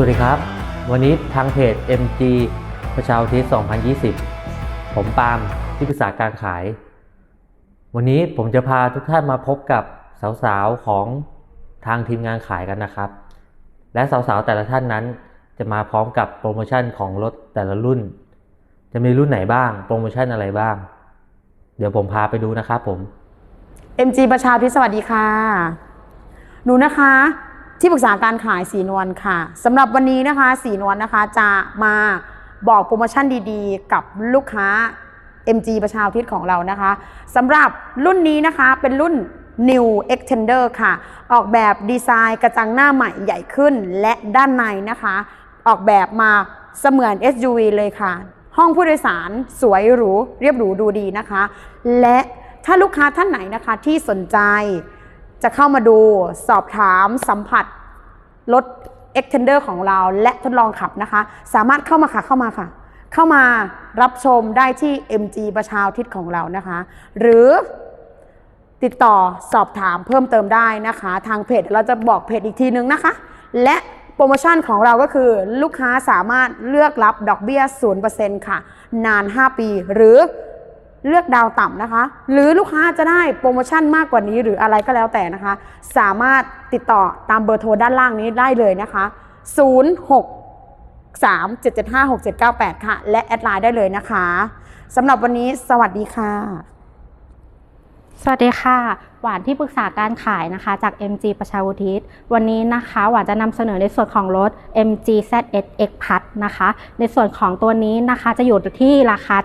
วัสดีครับ วันนี้ทางเพจ MG ประชาธิศ2020 ผมปาล์มที่ปรึกษาการขาย วันนี้ผมจะพาทุกท่านมาพบกับสาวๆของทางทีมงานขายกันนะครับ และสาวๆแต่ละท่านนั้น จะมาพร้อมกับโปรโมชั่นของรถแต่ละรุ่น จะมีรุ่นไหนบ้าง โปรโมชั่นอะไรบ้าง เดี๋ยวผมพาไปดูนะครับผม MG ประชาธิปสวัสดีค่ะ หนูนะคะ ที่ปรึกษาการขายสีนวลค่ะสำหรับวันนี้นะคะ สีนวลนะคะจะมาบอกโปรโมชั่นดีๆ กับลูกค้า MG ประชาธิปของเรานะคะสำหรับรุ่นนี้นะคะเป็นรุ่น New Extender ค่ะ ออกแบบดีไซน์กระจังหน้าใหม่ใหญ่ขึ้นและด้านในนะคะ ออกแบบมาเสมือน SUV เลยค่ะ ห้องผู้โดยสารสวยหรูเรียบหรูดูดีนะคะ และถ้าลูกค้าท่านไหนนะคะที่สนใจ จะเข้ามาดูสอบถามสัมผัสรถ Extender ของเราและทดลองขับนะคะ สามารถเข้ามาค่ะเข้ามาค่ะ เข้ามารับชมได้ที่ MG ประชาทิศของเรานะคะ หรือติดต่อสอบถามเพิ่มเติมได้นะคะ ทางเพจเราจะบอกเพจอีกทีนึงนะคะ และโปรโมชั่นของเราก็คือลูกค้าสามารถเลือกรับดอกเบี้ย 0%ค่ะ นาน 5 ปี หรือ เลือกดาวต่ำนะคะ หรือลูกค้าจะได้โปรโมชั่นมากกว่านี้หรืออะไรก็แล้วแต่นะคะ สามารถติดต่อตามเบอร์โทรด้านล่างนี้ได้เลยนะคะ 06 3 7 7 5 6 7 9 8 ค่ะ และแอดไลน์ได้เลยนะคะสำหรับวันนี้สวัสดีค่ะ สวัสดีค่ะ หวานที่ปรึกษาการขายนะคะ จาก MG ประชาวุทิศวันนี้นะคะ หวานจะนำเสนอในส่วนของรถ MG ZS X Plus นะคะ ในส่วนของตัวนี้นะคะจะอยู่ที่ราคา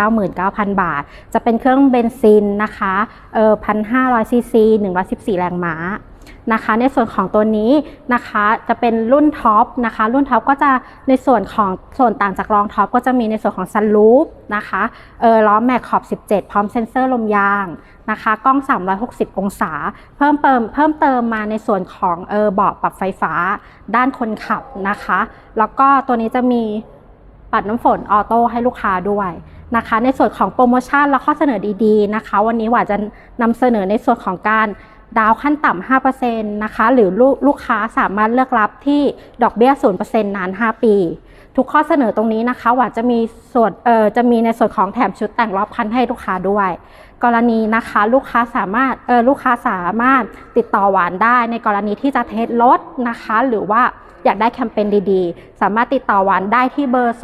799,000 บาท จะเป็นเครื่องเบนซินนะคะเออ1,500ซีซี114 แรงม้า นะคะ ในส่วนของตัวนี้นะคะจะเป็นรุ่นท็อปนะคะ รุ่นท็อปก็จะในส่วนของส่วนต่างจากรองท็อปก็จะมีในส่วนของซันรูฟนะคะเออล้อแม็กขอบ 17 พร้อมเซ็นเซอร์ลมยางนะคะ กล้อง 360 องศา เพิ่มเติมเพิ่มเติมมาในส่วนของเออเบาะปรับไฟฟ้าด้านคนขับนะคะ แล้วก็ตัวนี้จะมีปัดน้ำฝนออโต้ให้ลูกค้าด้วยนะคะ ในส่วนของโปรโมชั่นและข้อเสนอดีๆนะคะ วันนี้หวาจะนำเสนอในส่วนของการ ดาวขั้นต่ำ5%นะคะ หรือลูกลูกค้าสามารถเลือกรับที่ดอกเบี้ย 0%นาน 5 ปี ทุกข้อเสนอตรงนี้นะคะหวานจะมีส่วนเอ่อจะมีในส่วนของแถมชุดแต่งรอบคันให้ลูกค้าด้วย กรณีนะคะลูกค้าสามารถเออลูกค้าสามารถติดต่อหวานได้ในกรณีที่จะเทสรถนะคะ หรือว่าอยากได้แคมเปญดีๆ สามารถติดต่อหวานได้ที่เบอร์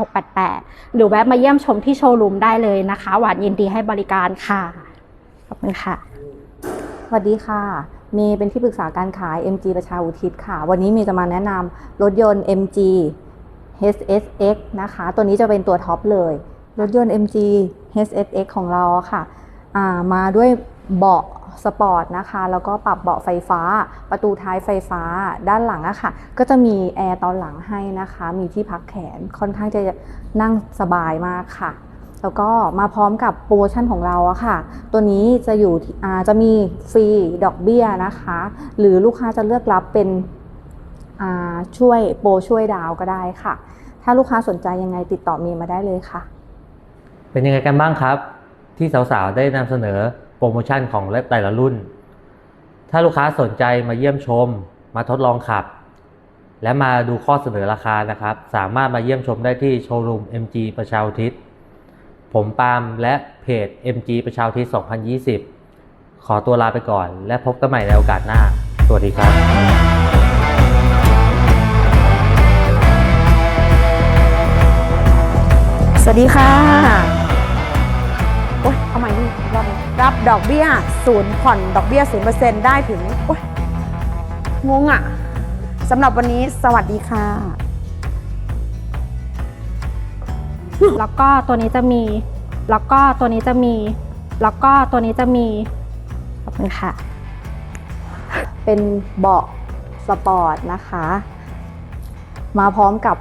0633638688 หรือแวะมาเยี่ยมชมที่โชว์รูมได้เลยนะคะ หวานยินดีให้บริการค่ะ อบคุณค่ะ สวัสดีค่ะ เมย์เป็นที่ปรึกษาการขาย MG ประชาอุทิศค่ะ วันนี้เมย์จะมาแนะนำรถยนต์ MG HSX นะคะ ตัวนี้จะเป็นตัวท็อปเลย รถยนต์ MG HSX ของเราค่ะามาด้วยเบาะสปอร์ตนะคะ แล้วก็ปรับเบาะไฟฟ้า ประตูท้ายไฟฟ้าด้านหลังอะค่ะ ก็จะมีแอร์ตอนหลังให้นะคะ มีที่พักแขนค่อนข้างจะนั่งสบายมากค่ะ แล้วก็มาพร้อมกับโปรโมชั่นของเราอะค่ะ ตัวนี้จะอยู่จะมีฟรีดอกเบี้ยนะคะ หรือลูกค้าจะเลือกรับเป็นช่วยโปรช่วยดาวก็ได้ค่ะ ถ้าลูกค้าสนใจยังไงติดต่อเมย์มาได้เลยค่ะ เป็นยังไงกันบ้างครับ ที่สาวๆได้นำเสนอโปรโมชั่นของแต่ละรุ่น ถ้าลูกค้าสนใจมาเยี่ยมชม มาทดลองขับ และมาดูข้อเสนอราคานะครับ สามารถมาเยี่ยมชมได้ที่โชว์รูม MG ประชาอุทิศ ผมปาล์มและเพจ MG ประชาอุทิศ2020 ขอตัวลาไปก่อน และพบกันใหม่ในโอกาสหน้า สวัสดีครับสวัสดีค่ะ โอ๊ยเอาใหม่นี่รอบหนึ่งรับดอกเบี้ยศูนย์ผ่อนดอกเบี้ยศูนย์เปอร์เซ็นต์ได้ถึง โอ๊ยงงอะ่ะสำหรับวันนี้สวัสดีค่ะ แล้วก็ตัวนี้จะมี แล้วก็ตัวนี้จะมี แล้วก็ตัวนี้จะมี ขอบคุณค่ะ เป็นเบาะสปอร์ตนะคะ มาพร้อมกับ